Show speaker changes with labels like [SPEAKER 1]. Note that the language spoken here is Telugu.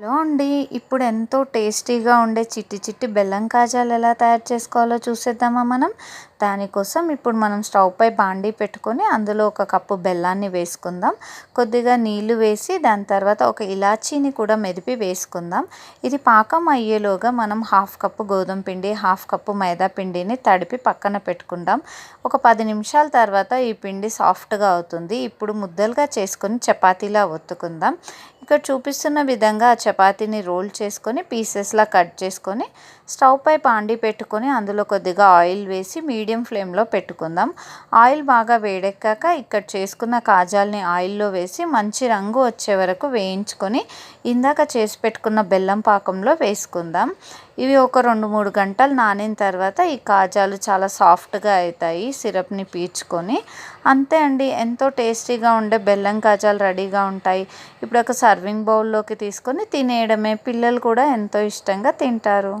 [SPEAKER 1] హలో అండి. ఇప్పుడు ఎంతో టేస్టీగా ఉండే చిట్టి చిట్టి బెల్లం కాజాలు ఎలా తయారు చేసుకోవాలో చూసేద్దామా మనం? దానికోసం ఇప్పుడు మనం స్టవ్ పై బాండీ పెట్టుకొని అందులో ఒక కప్పు బెల్లాన్ని వేసుకుందాం. కొద్దిగా నీళ్ళు వేసి దాని తర్వాత ఒక ఇలాచీని కూడా మెదిపి వేసుకుందాం. ఇది పాకం అయ్యేలోగా మనం హాఫ్ కప్పు గోధుమ పిండి హాఫ్ కప్పు మైదా పిండిని తడిపి పక్కన పెట్టుకుందాం. ఒక పది నిమిషాల తర్వాత ఈ పిండి సాఫ్ట్గా అవుతుంది. ఇప్పుడు ముద్దలుగా చేసుకొని చపాతీలా ఒత్తుకుందాం. ఇక్కడ చూపిస్తున్న విధంగా చపాతీని రోల్ చేసుకొని పీసెస్లా కట్ చేసుకొని స్టవ్ పై పాండి పెట్టుకొని అందులో కొద్దిగా ఆయిల్ వేసి మీడియం ఫ్లేమ్లో పెట్టుకుందాం. ఆయిల్ బాగా వేడెక్కాక ఇక్కడ చేసుకున్న కాజాల్ని ఆయిల్లో వేసి మంచి రంగు వచ్చే వరకు వేయించుకొని ఇందాక చేసి పెట్టుకున్న బెల్లం పాకంలో వేసుకుందాం. ఇవి ఒక రెండు మూడు గంటలు నానిన తర్వాత ఈ కాజాలు చాలా సాఫ్ట్గా అవుతాయి సిరప్ని పీల్చుకొని. అంతే అండి ఎంతో టేస్టీగా ఉండే బెల్లం కాజాలు రెడీగా ఉంటాయి. ఇప్పుడు ఒక సర్వింగ్ బౌల్లోకి తీసుకొని తినేయడమే పిల్లలు కూడా ఎంతో ఇష్టంగా తింటారు.